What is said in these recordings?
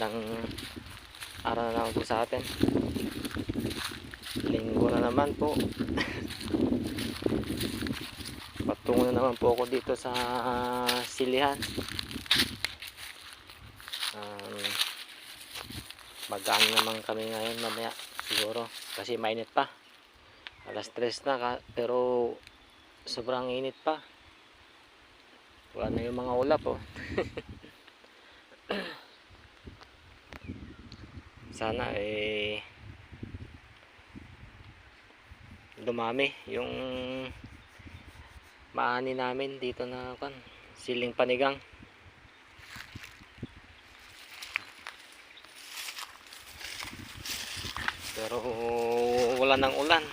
ilang araw na lang po sa atin. Linggo na naman po. Patungo na naman po ako dito sa silihan. Um, magaan naman kami ngayon mamaya siguro. Kasi mainit pa. Alas 3 na pero sobrang init pa. Wala na yung mga ulap oh sana eh dumami yung maani namin dito na kan siling panigang. Pero wala nang ulan.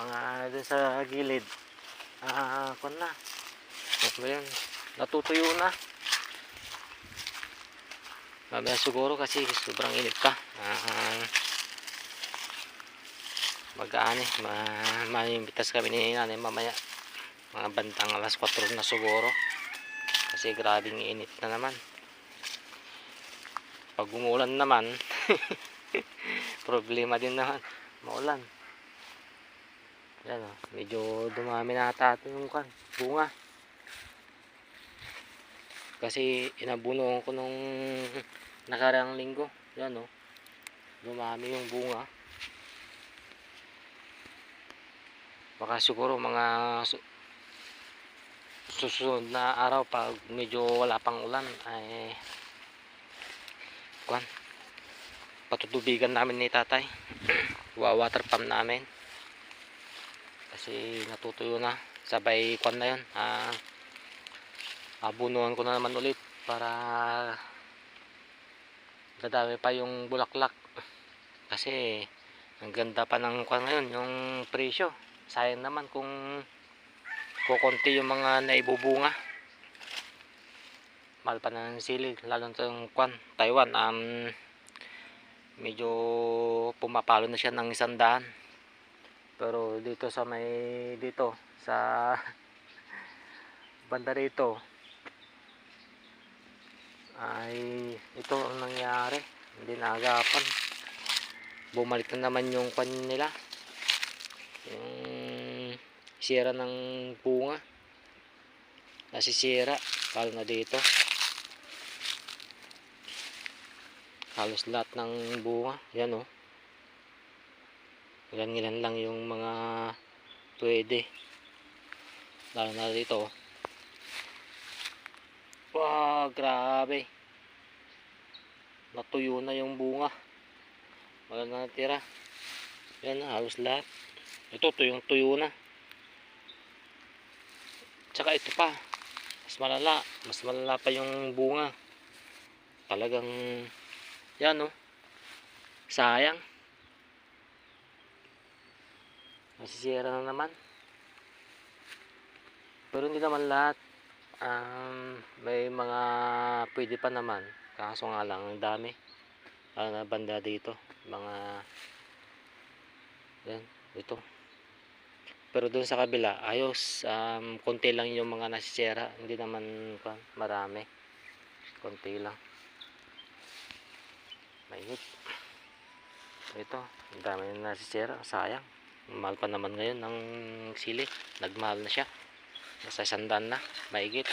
Mga dun sa gilid ah kon na. Yun natutuyo na mamaya siguro kasi sobrang init pa. Ah mag-aani ma mamimitas kami ni nanay mamaya. Mga bandang alas 4 na siguro. Kasi grabing init na naman. Pag umulan naman problema din naman. Maulan. Yan o medyo dumami na ata yung kan bunga. Kasi inabuno ko nung nakarang linggo. Yan o dumami yung bunga. Baka siguro mga su- susunod na araw pag medyo wala pang ulan ay kwan patutubigan namin ni tatay. Wawater pump namin. Kasi natutuyo na. Sabay kwan na yun. Ah, abunuhan ko na naman ulit para dadami pa yung bulaklak. Kasi ang ganda pa ng kwan ngayon yung presyo. Sayang naman kung kukunti yung mga naibubunga. Mahal pa na ng sili lalo na yung kwan Taiwan um, medyo pumapalo na siya ng isang daan. Pero dito sa may dito sa banda rito ay ito ang nangyari. Hindi naagapan. Bumalik na naman yung kwan nila. Yung sira ng bunga. Nasisira. Lalo na dito. Halos lahat ng bunga. Yan o ilan ilan lang yung mga pwede. Lalo na dito oh. Wow grabe. Natuyo na yung bunga. Wala na natira. Yan halos lahat. Ito tuyong tuyo na. Tsaka ito pa mas malala mas malala pa yung bunga. Talagang yan oh. Sayang. Nasisira na naman. Pero hindi naman lahat um, may mga pwede pa naman. Kaso nga lang ang dami. Na banda dito. Mga yan ito. Pero doon sa kabila ayos. Um, konti lang yung mga nasisira. Hindi naman marami. Konti lang. Mainit. Ito ang dami na nasisira. Sayang. Mahal pa naman ngayon ng sili. Nagmahal na siya nasa sandaan na maigit.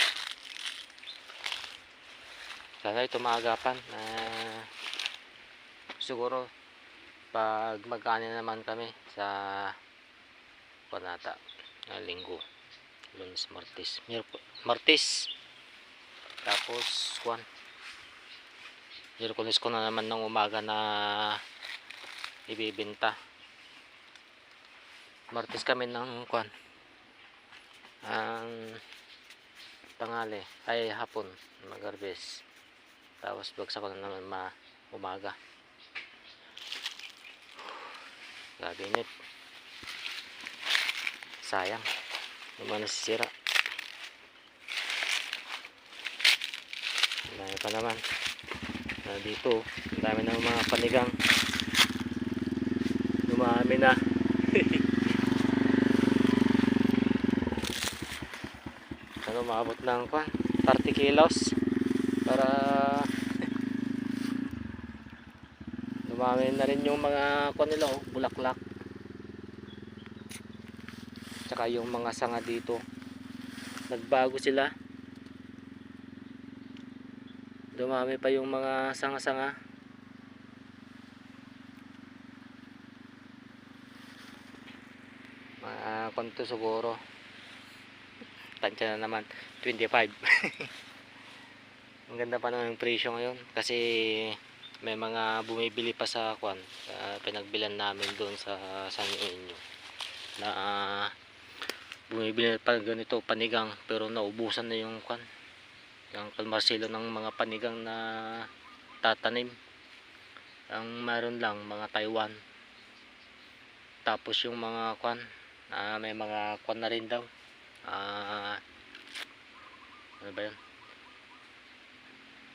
Sana ito maagapan na siguro pag magkano naman kami sa panata na linggo lunes martis Miyerku- martis tapos kwan Miyerkules ko na naman ng umaga na ibibenta martis kami ng kwan ang tangali ay hapon magarbes tapos bagsak ko na naman ma umaga. Grabe init. Sayang. Mga nasisira. Dami pa naman. Na dito dami ng mga panigang. Dumami na ano maabot ng pa 30 kilos. Para dumami na rin yung mga kwan nila oh, bulaklak. Tsaka yung mga sanga dito. Nagbago sila. Dumami pa yung mga sanga-sanga. Mga uh, kwan to siguro. Tansya na naman. 25. Ang ganda pa naman presyo ngayon. Kasi may mga bumibili pa sa kwan sa pinagbilan namin doon sa San Inyo na ah, bumibili pa ganito panigang pero naubusan na yung kwan yung kalmarsilo ng mga panigang na tatanim ang meron lang mga Taiwan tapos yung mga kwan ah, may mga kwan na rin daw ah, ano ba yun?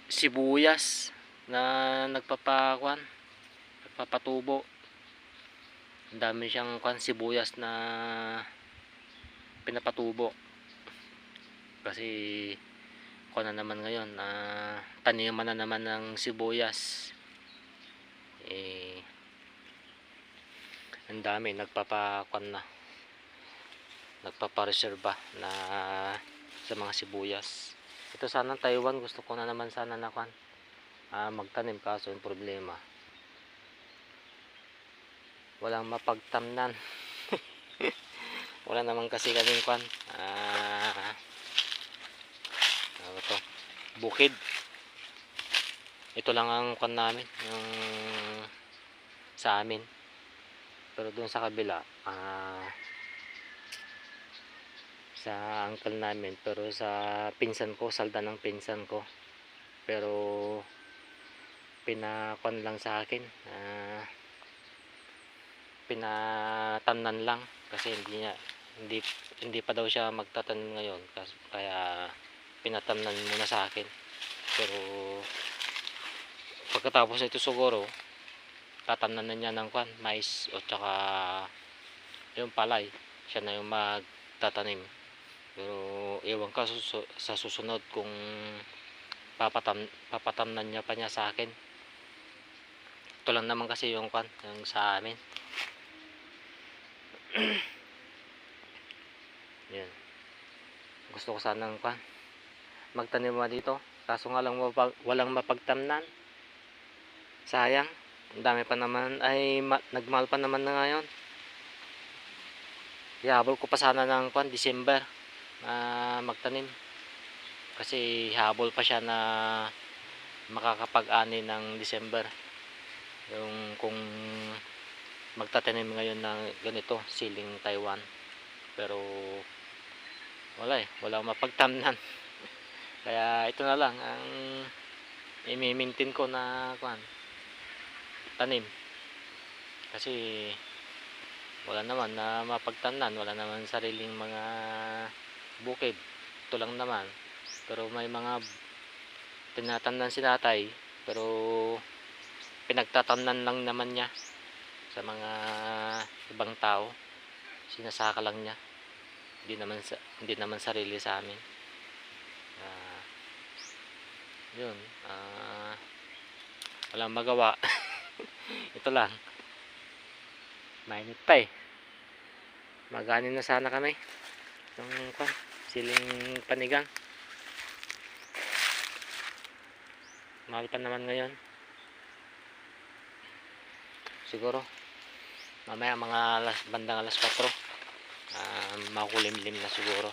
Sibuyas na nagpapakwan nagpapatubo. Ang dami siyang kwan sibuyas na pinapatubo. Kasi kwan na naman ngayon na taniman na naman ng sibuyas. Eh ang dami nagpapakwan na nagpapareserba na sa mga sibuyas. Ito sana Taiwan gusto ko na naman sana na kwan. Ah, magtanim kaso yung problema. Walang mapagtamnan. Wala naman kasi kaming kwan. Ah, ano to? Bukid. Ito lang ang kwan namin yung sa amin. Pero doon sa kabila ah, sa uncle namin pero sa pinsan ko salda ng pinsan ko. Pero pinakon lang sa akin ah, pinatamnan lang kasi hindi niya hindi hindi pa daw siya magtatanim ngayon kas- kaya pinatamnan muna sa akin. Pero pagkatapos nito siguro tatamnan na niya ng kwan mais o tsaka yung palay. Siya na yung magtatanim pero ewan ka sa susunod kung papatam papatamnan niya pa niya sa akin. Ito lang naman kasi yung kwan yung sa amin. Yan. Gusto ko sanang kwan magtanim mga dito. Kaso nga lang mapag, walang mapagtamnan. Sayang ang dami pa naman ay ma, nagmahal pa naman na ngayon. Ihabol ko pa sana ng kwan December na magtanim. Kasi habol pa siya na makakapag-ani ng December. Yung kung magtatanim ngayon ng ganito siling Taiwan. Pero wala eh wala mapagtamnan. Kaya ito na lang ang i-maintain ko na kuan tanim. Kasi wala naman na mapagtamnan wala naman sariling mga bukid. Ito lang naman. Pero may mga tinatamnan si tatay pero pinagtatamnan lang naman niya sa mga ibang tao. Sinasaka lang niya. Hindi naman sa, hindi naman sarili sa amin. Ah, yun ah walang magawa. Ito lang. Mainit pa eh. Maganin na sana kami yung kwan siling panigang. Mahal pa naman ngayon. Siguro mamaya mga alas, bandang alas 4 uh, makulimlim na siguro.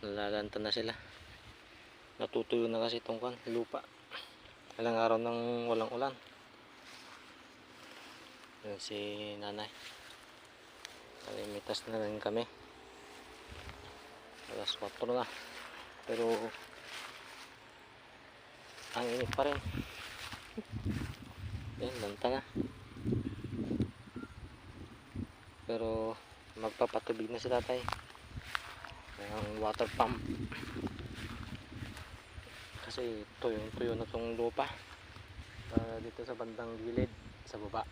Nalalanta na sila natutuyo na kasi itong kwan, lupa. Ilang araw nang walang ulan. Yun si nanay. Kalimitas na rin kami. Alas 4 na. Pero ang init pa rin. Yun lanta na. Pero magpapatubig na si tatay. Ng water pump kasi tuyong tuyo na tong lupa. Ah, dito sa bandang gilid sa baba.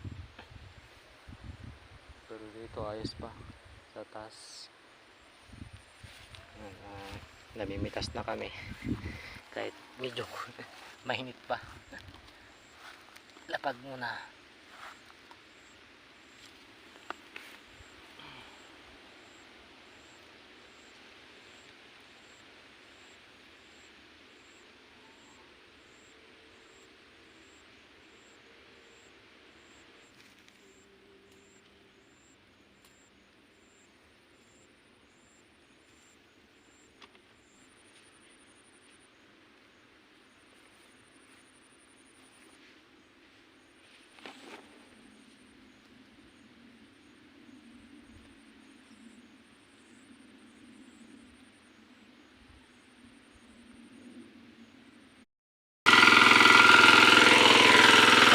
Pero dito ayos pa. Sa taas. Ah, namimitas na kami. Kahit medyo mahinit pa. Lapag muna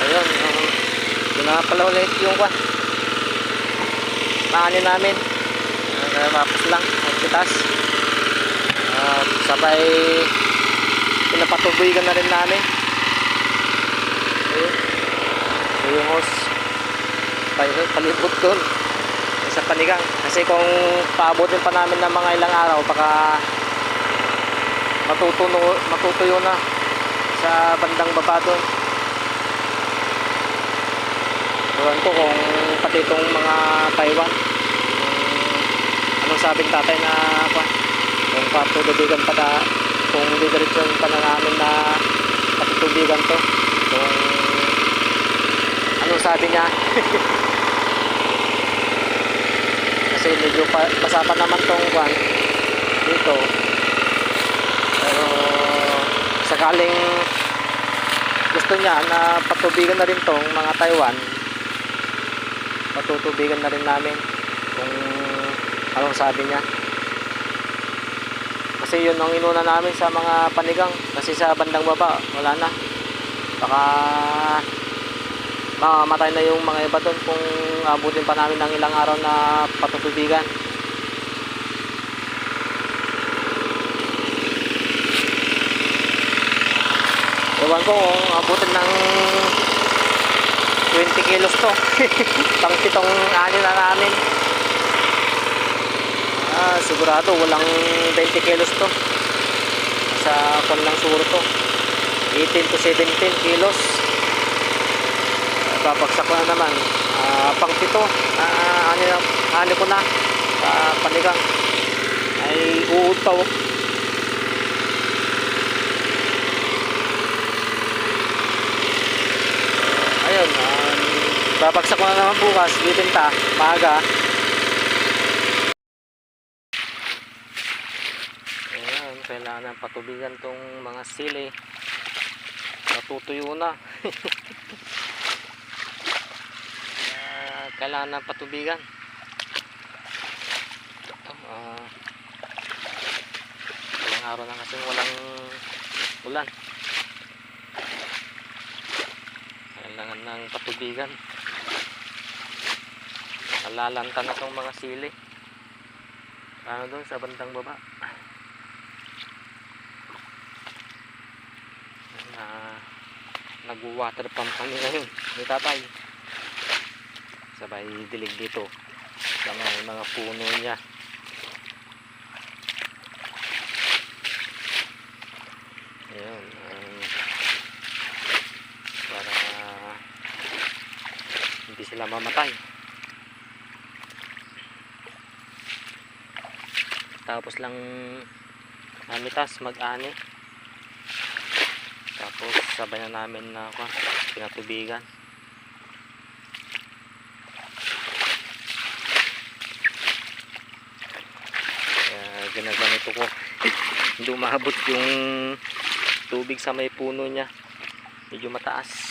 ayun um, yun na pala ulit yung kwan paano namin. Uh, tapos lang. At sabay pinapatuboy na rin namin. Ayun. Yung hose pal- palibot doon. Sa panigang. Kasi kung paabotin pa namin ng mga ilang araw baka matutuno, matutuyo na sa bandang baba doon Ewan ko kung pati itong mga Taiwan kung anong sabing tatay na kwan kung patutubigan pa na kung didiretson pa na namin na patutubigan to kung anong sabi niya? Kasi medyo pa, basa pa naman tong kwan dito. Pero sakaling gusto niya na patubigan na rin tong mga Taiwan matutubigan na rin namin kung anong sabi niya. Kasi yun ang inuna namin sa mga panigang. Kasi sa bandang baba wala na. Baka mamamatay na yung mga iba doon kung abutin pa namin ng ilang araw na patutubigan. Ewan ko kung abutin ng 20 kilos to. Pang pitong ani na namin. Ah, sigurado walang 20 kilos to. Sa kon lang siguro to. 18 to 17 kilos. Babagsak ko na naman. Ah, pang pito. Ah, ani, na, ani ko na. Sa panigang. Ay uud pa oh. ayun um, babagsak ko na naman bukas bibenta maaga. Ayun kailangan patubigan tong mga sili. Natutuyo na. Ah, kailangan ng patubigan. Ah ilang araw na kasi walang ulan. Kailangan ng patubigan nalalanta na tong mga sili. Ano doon sa bandang baba. Na nagwa-water pump kami ngayon. Ni tatay. Sabay dilig dito. Sa mga, mga puno niya. Ayun um, para hindi sila mamatay tapos lang namitas mag-ani. Tapos sabay na namin na ako, pinatubigan. Kaya ginagamito ko. Hindi umabot yung tubig sa may puno niya. Medyo mataas